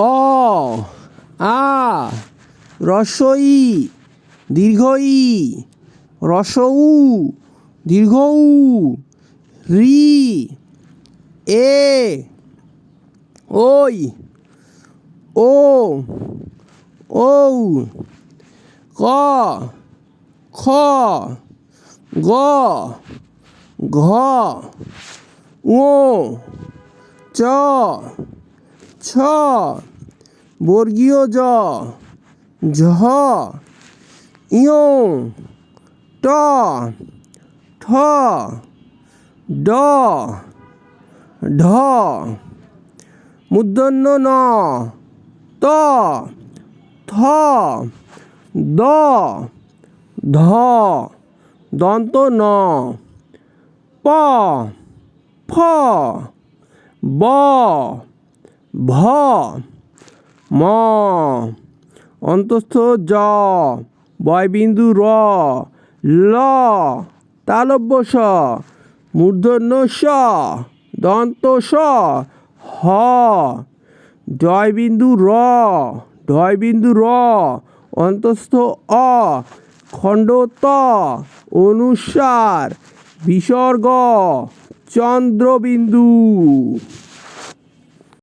অ, আ রস্বই দীর্ঘ ই রসউ দীর্ঘ উ রি, এ ওই ও, ঔ, ক, খ, গ, ঘ, ঙ, চ ছ। বর্গীয় জ। ঝ। ইয়। ট। ঠ। ড। ঢ। মূর্ধন্য ন। ত। থ। দ। ধ। দন্ত ন। প। ফ। ব। ভ, ম, অন্তস্থ জ, বয়বিন্দু র, ল, তালব্য স মূর্ধন্য স, দন্ত স, হ, জয়বিন্দু র ঢয়বিন্দু র, অন্তস্থ অ খণ্ড ত অনুসার, বিসর্গ, চন্দ্রবিন্দু।